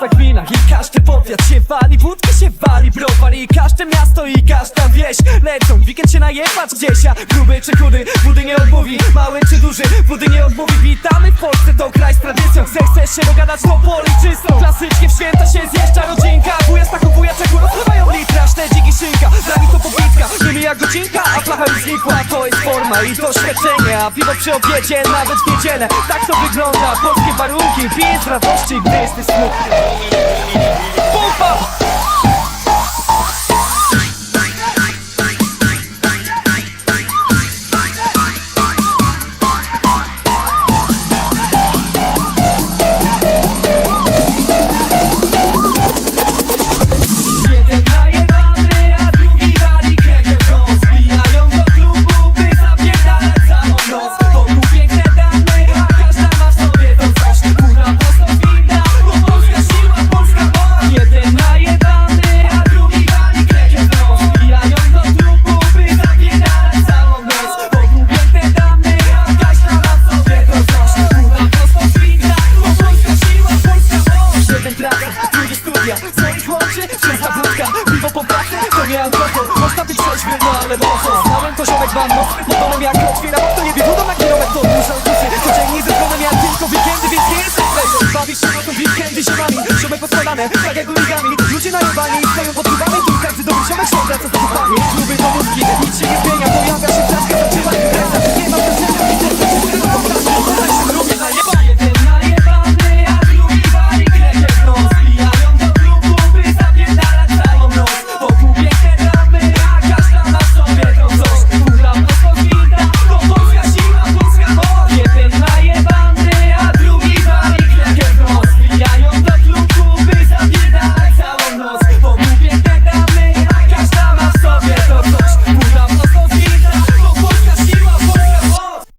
tak wina i każdy powiat się wali Wódki się wali, browar i każde miasto i każda wieś. Lecą, weekend się najebać gdzieś, a gruby czy chudy Budy nie odmówi, mały czy duży Budy nie odmówi, witamy w Polsce, to kraj z tradycją. Chcesz, się dogadać, to policzystą Klasycznie w święta się zjeżdża rodzinka. Wuja stakowuje, czego rozpływają litra Sztedzik i szynka, dla nich to pobitka. Nie mija godzinka, a flacha już znikła. To jest forma i to świadczenie A piwo przy obiedzie, nawet w niedzielę Tak to wygląda, polskie warunki Pij z radości, gdy jesteś smutny Pumpa! Czysta wódka, piwo po pracy, to nie alkohol Można być trzeźwy, no ale mocno Znałem poziomek wanno, pod domem jak otwieram To nie wiadomo na kierunek, to muszę duszy. Codziennie ze zgonem ja tylko weekendy, więc nie jestem Bawisz się na to weekendy ziomami Ziomek poskładane, tak jak uligami. Ludzie najebani stoją pod